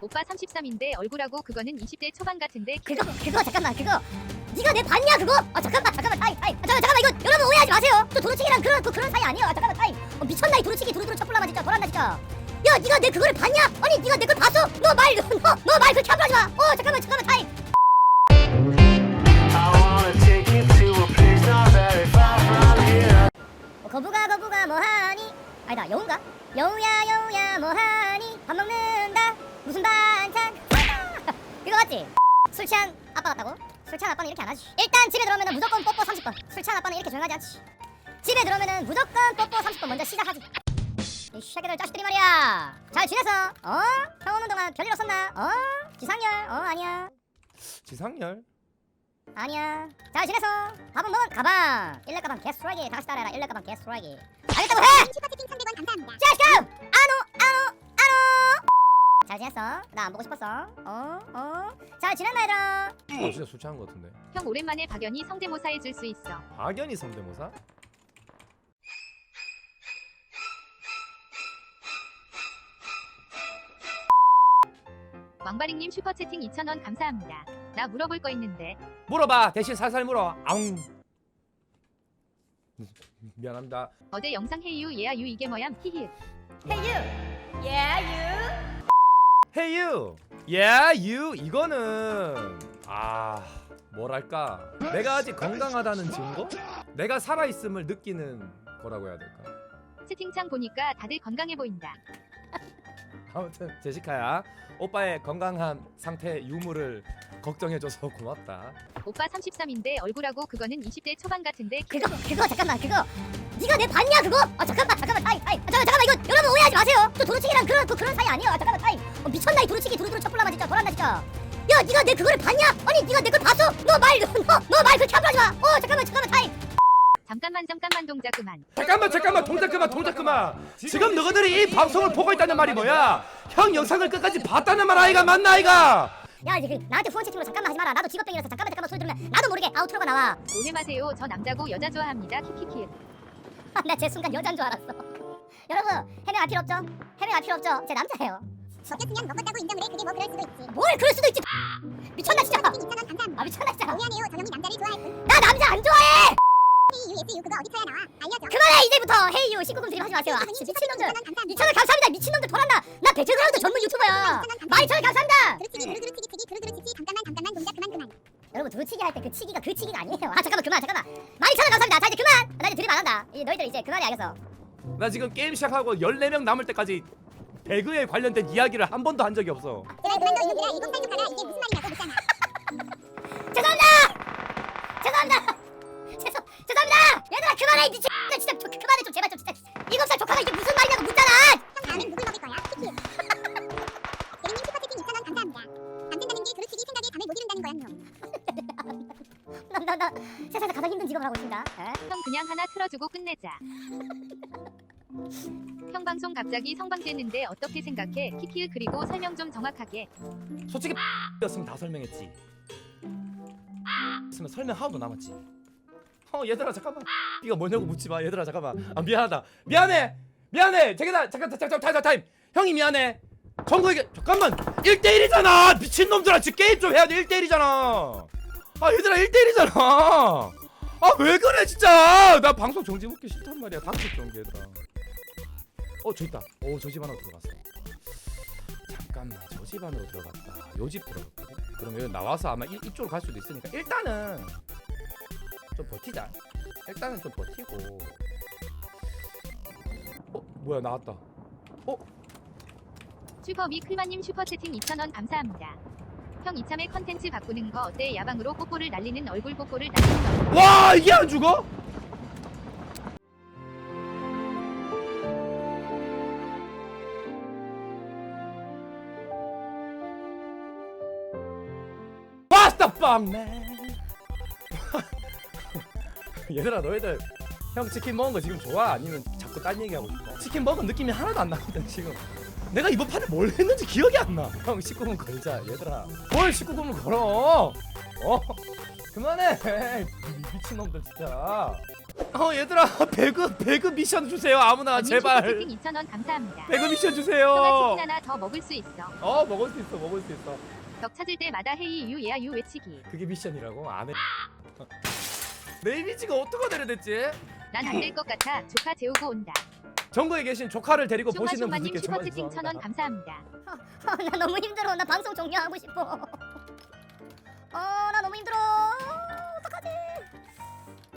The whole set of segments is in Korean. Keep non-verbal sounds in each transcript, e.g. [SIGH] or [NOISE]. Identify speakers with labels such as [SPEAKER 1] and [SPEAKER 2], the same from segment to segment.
[SPEAKER 1] 오빠 33인데 얼굴하고 그거는 20대 초반 같은데
[SPEAKER 2] 그거 그거 잠깐만 그거 네가 내 봤냐 그거? 아 잠깐만 잠깐만 타임 타임 아, 잠깐 잠깐만 이거 여러분 오해하지 마세요 저 도루치기랑 그런 그, 그런 사이 아니에요 아, 잠깐만 타임 어, 미쳤나 이 도루치기 두루두루 첩불라마 진짜 돌았나 진짜 야 네가 내 그거를 봤냐? 아니 네가 내 걸 봤어? 너말너너말 그렇게 함부로 하지 마어 잠깐만 잠깐만 타임
[SPEAKER 3] I wanna take you to a place not very far from here.
[SPEAKER 2] 어, 거부가 거부가 뭐하니? 아니다 여우인가? 여우야 여우야 뭐하니? 맞지? 술 취한 아빠 같다고? 술 취한 아빠는 이렇게 안 하지 일단 집에 들어오면 무조건 뽀뽀 30번 술 취한 아빠는 이렇게 조용하지 않지 집에 들어오면 무조건 뽀뽀 30번 먼저 시작하지 이 새끼들 자식들이 말이야 잘 지냈어? 어? 형 오는 동안 별일 없었나? 어? 지상열? 어 아니야
[SPEAKER 4] 지상열?
[SPEAKER 2] 아니야 잘 지냈어 밥은 먹은 가방 일렉 가방 개쓰레기 다시 따라해라 일렉 가방 개쓰레기 알겠다고 해 슈퍼채팅 300원 감사합니다 자식아 아노 아노 잘 지냈어? 나 안 보고 싶었어. 어 어 잘 지냈나 얘들아
[SPEAKER 4] 어 진짜 술 취한 거 같은데.
[SPEAKER 1] 형 오랜만에 박연이 성대모사 해줄 수 있어.
[SPEAKER 4] 박연희 성대모사?
[SPEAKER 1] 왕바링님 슈퍼채팅 2,000원 감사합니다. 나 물어볼 거 있는데.
[SPEAKER 4] 물어봐. 대신 살살 물어. 아웅. 미안합니다.
[SPEAKER 1] 어제 영상 헤이유 예아유 이게 뭐얌 히히.
[SPEAKER 4] 헤이 유! 예 유 이거는 아 뭐랄까 내가 아직 건강하다는 증거? 내가 살아 있음을 느끼는 거라고 해야 될까
[SPEAKER 1] 채팅창 보니까 다들 건강해 보인다.
[SPEAKER 4] 아무튼 제시카야 오빠의 건강한 상태 유무를 걱정해줘서 고맙다.
[SPEAKER 1] 오빠 33인데 얼굴하고 그거는 20대 초반 같은데
[SPEAKER 2] 그거 그거 잠깐만 그거. 네가 내 봤냐 그거? 아 잠깐만 잠깐만 타임 타임 아, 잠깐 잠깐만 이거 여러분 오해하지 마세요. 저 도루치기랑 그런 그, 그런 사이 아니에요. 아 잠깐만 타임 어, 미쳤나 이 도루치기? 두루두루 첩불라마 진짜. 돌았나 진짜. 야 네가 내 그거를 봤냐? 아니 네가 내 걸 봤어? 너 말 너 너 말 그렇게 함부로 하지 마어 잠깐만 잠깐만 타임
[SPEAKER 1] 잠깐만 잠깐만 동작 그만.
[SPEAKER 4] 잠깐만 잠깐만 동작 그만 동작 그만. 지금 너희들이 이 방송을 보고 있다는 말이 뭐야? 형 영상을 끝까지 봤다는 말 아이가 맞나 아이가?
[SPEAKER 2] 야 이제 그 나한테 후원 채팅으로 잠깐만 하지 마라. 나도 직업병이라서 잠깐만 잠깐만 소리 들으면 나도 모르게 아우트로가 나와.
[SPEAKER 1] 오해 마세요. 저 남자고 여자 좋아합니다. 키키키. [LAUGHS]
[SPEAKER 2] 나 제 순간 여잔 줄 알았어. [LAUGHS] 여러분 해명할 필요 없죠? 해명할 필요 없죠? 제 남자예요.
[SPEAKER 5] 먹였으면 먹었다고 인정을 해. 그게 뭐 그럴 수도 있지.
[SPEAKER 2] 뭘 그럴 수도 있지! [LAUGHS] 미쳤나 진짜!
[SPEAKER 5] 2,000원 감사합니다
[SPEAKER 2] 아 미쳤나 진짜!
[SPEAKER 5] 미안해요. 저 형이 남자를 좋아할 뿐
[SPEAKER 2] 나 남자 안 좋아해
[SPEAKER 5] 그거 어디서야 나와? 알려줘.
[SPEAKER 2] 그만해 이제부터! 헤이유 19금 드림 하지 마세요. 아 진짜 미친놈들. 2천원 감사합니다. 미친놈들 돌았나 나 배틀그라운드 전문 유튜버야. 12,000원 감사합니다.
[SPEAKER 5] 두루치기 두루두루치기 치기 두루두루 치기. 잠깐만 잠깐만. 동작 그만 그만.
[SPEAKER 2] 여러분 두루치기 할 때 그 치기가 그 치기가 아니에요. 아 잠깐만 그만 잠깐만. 12,000원 감사합니다. 자 이제 그만! 나 이제 드림 안 한다. 이 너희들 이제 그만해 알겠어.
[SPEAKER 4] 나 지금 게임 시작하고 14명 남을 때까지 배그에 관련된 이야기를 한 번도 한 적이 없어.
[SPEAKER 5] 그래 그만둬 이놈들아 일곱 살 조카가 이게 무슨 말이냐고 묻잖아. [LAUGHS]
[SPEAKER 2] 죄송합니다! 죄송합니다 죄송 죄송합니다 얘들아 그만해 이 미친 나 진짜 저, 그만해 좀 제발 좀 진짜. 일곱 살 조카가 이게 무슨 말이냐고 묻잖아.
[SPEAKER 5] 형 다음엔 누굴 먹을 거야? 키키 대리님 슈퍼채팅 2,000원 감사합니다. 안 된다는 게 두루치기 생각에 담을 못 이룬다는 거야 형. [LAUGHS]
[SPEAKER 2] 나나 나 세상에서 가장 힘든 직업을 하고 있습니다. 에?
[SPEAKER 1] 형 그냥 하나 틀어주고 끝내자. [LAUGHS] 형 방송 갑자기 성방됐는데 어떻게 생각해? 키키 그리고 설명 좀 정확하게.
[SPEAKER 4] 솔직히 [LAUGHS] 였으면 다 설명했지. 였으면 설명 하나도 남았지 어 얘들아 잠깐만. 이거 뭐냐고 묻지 마. 얘들아 잠깐만. 아 미안하다. 미안해. 미안해. 자기다 잠깐 잠깐 잠깐 타임. 형이 미안해. 정국에게 잠깐만. 1대1이잖아. 미친놈들아. 지금 게임 좀 해야 돼. 1대1이잖아. 아 얘들아 1대1이잖아. 아 왜 그래 진짜. 나 방송 정지 먹기 싫단 말이야. 방송 정지 얘들아. 어 저 있다. 어 저 집 안으로 들어갔어. 잠깐만. 저 집 안으로 들어갔다. 요 집 들어갔거든 여기 나와서 아마 이, 이쪽으로 갈 수도 있으니까. 일단은 좀 버티자 일단은 좀 버티고 어 뭐야 나왔다
[SPEAKER 1] 슈퍼미 클마님 슈퍼채팅 2,000원 감사합니다. 형 이참에 컨텐츠 바꾸는 거 어때? 야방으로 뽀뽀를 날리는 얼굴 뽀뽀를 날리는 얼굴.
[SPEAKER 4] 와 이게 안 죽어? 파스타 빵맨 [LAUGHS] 얘들아 너희들 형 치킨 먹은 거 지금 좋아? 아니면 자꾸 딴 얘기하고 싶어? 치킨 먹은 느낌이 하나도 안 나거든 지금 내가 이번 판에 뭘 했는지 기억이 안나형 19금 걸자 얘들아 뭘 19금을 걸어 어? 그만해 미- 미친놈들 진짜 어 얘들아 [LAUGHS] 배그 배그 미션 주세요 아무나 제발
[SPEAKER 1] 슈퍼채팅 2,000원 감사합니다.
[SPEAKER 4] 배그 미션 주세요
[SPEAKER 1] 치킨 하나 더 먹을 수 있어.
[SPEAKER 4] 어 먹을 수 있어 먹을 수 있어
[SPEAKER 1] 적 찾을 때마다 헤이 유 예야 유 외치기.
[SPEAKER 4] 그게 미션이라고 안해 내 이미지가 어떻게 내려댔지
[SPEAKER 1] 난 안 될 것 같아. 조카 재우고 온다.
[SPEAKER 4] 전국에 계신 조카를 데리고
[SPEAKER 1] 쇼마
[SPEAKER 4] 보시는
[SPEAKER 1] 쇼마님
[SPEAKER 4] 분들께 정말
[SPEAKER 1] 슈퍼 채팅 1,000원
[SPEAKER 4] 죄송합니다
[SPEAKER 1] 감사합니다. [LAUGHS]
[SPEAKER 2] 어, 나 너무 힘들어. 나 방송 종료하고 싶어. [LAUGHS] 어, 나 너무 힘들어. 어떡하지?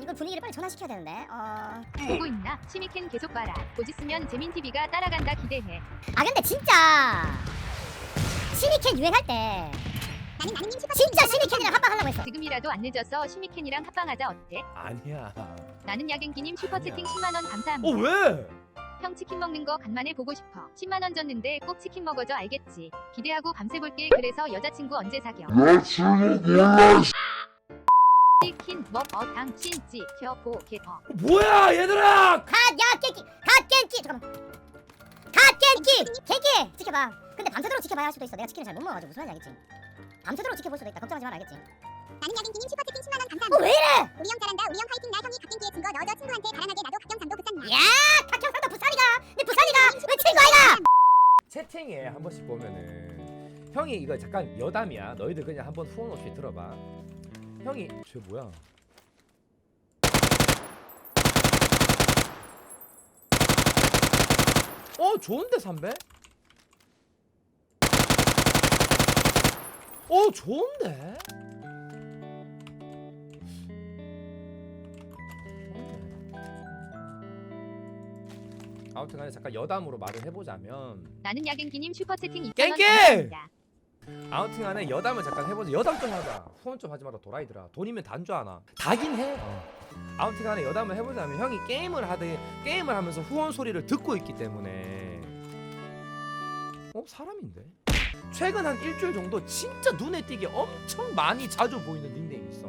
[SPEAKER 2] 이거 분위기를 빨리 전환시켜야 되는데. 어.
[SPEAKER 1] 보고 있나? 시미캔 계속 봐라. 곧 있으면 재민 TV가 따라간다 기대해.
[SPEAKER 2] 아 근데 진짜 시니캔 유행할 때
[SPEAKER 5] 슈퍼
[SPEAKER 2] 진짜 시니캔이랑 하려고 했어.
[SPEAKER 1] 지금이라도 안 늦어서 시미캔이랑 합방하자 어때?
[SPEAKER 4] 아니야
[SPEAKER 1] 나는 야갱기님 슈퍼채팅
[SPEAKER 4] 아니야.
[SPEAKER 1] 10만
[SPEAKER 4] 원어
[SPEAKER 1] 감사합니다.
[SPEAKER 4] 왜?
[SPEAKER 1] 형 치킨 먹는 거 간만에 보고 싶어. 10만 원 줬는데 꼭 치킨 먹어줘 알겠지? 기대하고 밤새 볼게. 그래서 여자친구 언제 사겨? 치킨 먹어 당신 지 켜보 개어.
[SPEAKER 4] 어, 뭐야 얘들아
[SPEAKER 2] 갓야 깨끼 갓 깨끼 잠깐만 갓 깨끼 깨끼 지켜봐. 근데 밤새도록 지켜봐야 할 수도 있어. 내가 치킨을 잘 못 먹어가지고 무슨 말인지 알겠지? 밤새도록 지켜볼 수도 있다. 걱정하지 말 알겠지?
[SPEAKER 5] 나는 야갱기님 슈퍼채팅 10만
[SPEAKER 2] 원어
[SPEAKER 5] 감사합니다.
[SPEAKER 2] 왜 이래?
[SPEAKER 5] 우리 형 잘한다. 우리 형 파이팅 나 형이 갓갱기의 증거 넣어줘 친구한테 자랑하게 나도 갓경장도 부산나.
[SPEAKER 2] 야 갓경상도 부산이가 내 부산이가 왜 친구 아이가?
[SPEAKER 4] 채팅에 한 번씩 보면은 형이 이거 잠깐 여담이야 너희들 그냥 한번 후원 없이 들어봐 형이 쟤 뭐야 어 좋은데 삼배? 어 좋은데? 아무튼 간에 잠깐 여담으로 말을 해보자면
[SPEAKER 1] 나는 야갱기님 슈퍼채팅 2,000원
[SPEAKER 4] 깽깽!
[SPEAKER 1] 감사합니다.
[SPEAKER 4] 아무튼 간에 여담을 잠깐 해보자. 여담 좀 하자. 후원 좀 하지 마라 도라이들아. 돈이면 단줄 아나. 다긴 해. 아무튼 간에 여담을 해보자면 형이 게임을 하되 게임을 하면서 후원 소리를 듣고 있기 때문에 어 사람인데? 최근 한 일주일 정도 진짜 눈에 띄게 엄청 많이 자주 보이는 닉네임이 있어.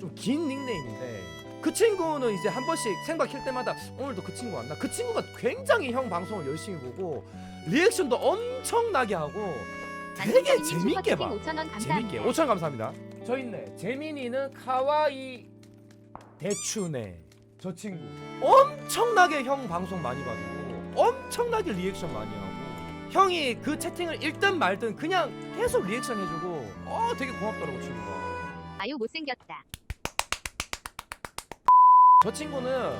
[SPEAKER 4] 좀 긴 닉네임인데 그 친구는 이제 한 번씩 생방 킬 때마다 오늘도 그 친구 왔나? 그 친구가 굉장히 형 방송을 열심히 보고 리액션도 엄청나게 하고 되게 재밌게 봐.
[SPEAKER 1] 슈퍼채팅 5,000원
[SPEAKER 4] 재밌게
[SPEAKER 1] 감사합니다.
[SPEAKER 4] 5천 감사합니다. 저 있네. 재민이는 카와이 대추네. 저 친구 엄청나게 형 방송 많이 봐주고 엄청나게 리액션 많이 하고 형이 그 채팅을 읽든 말든 그냥 계속 리액션 해주고 어 되게 고맙더라고 친구가.
[SPEAKER 1] 아유 못생겼다.
[SPEAKER 4] 저 친구는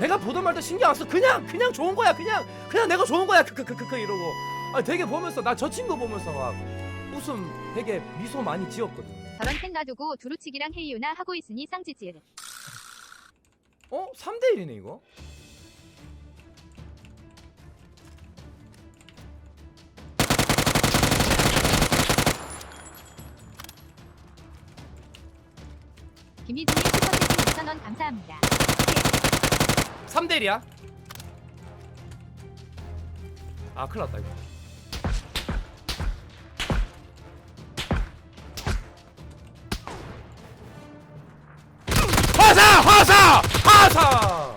[SPEAKER 4] 내가 보던 말도 신경 안 써. 그냥 그냥 좋은 거야. 그냥 그냥 내가 좋은 거야. 크크크크 이러고. 아 되게 보면서 나 저 친구 보면서 막 웃음 되게 미소 많이 지었거든.
[SPEAKER 1] 저런 캔 놔두고 두루치기랑 헤이유나 하고 있으니 쌍지질.
[SPEAKER 4] 어? 3대 1이네 이거.
[SPEAKER 1] 김희진이 3,000원 감사합니다.
[SPEAKER 4] 3대1이야 아 큰일났다 이거 화사! 화사! 화사!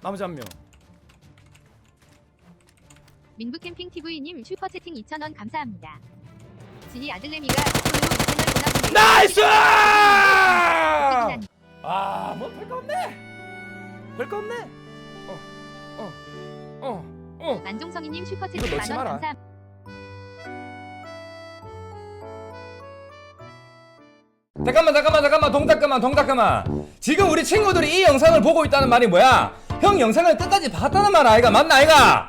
[SPEAKER 4] 나머지 한명
[SPEAKER 1] 민부캠핑 TV님 슈퍼채팅 2,000원 감사합니다. 지희 아들내미가 앞으로.
[SPEAKER 4] 나이스!
[SPEAKER 1] 난
[SPEAKER 4] 아, 뭐 별거 없네. 별거 없네. 어, 어, 어, 어.
[SPEAKER 1] 만종성이님 슈퍼채팅 만원. 감사합니다.
[SPEAKER 6] 잠깐만 잠깐만 잠깐만 동작 그만 동작 그만 지금 우리 친구들이 이 영상을 보고 있다는 말이 뭐야 형 영상을 끝까지 봤다는 말 아이가 맞나 아이가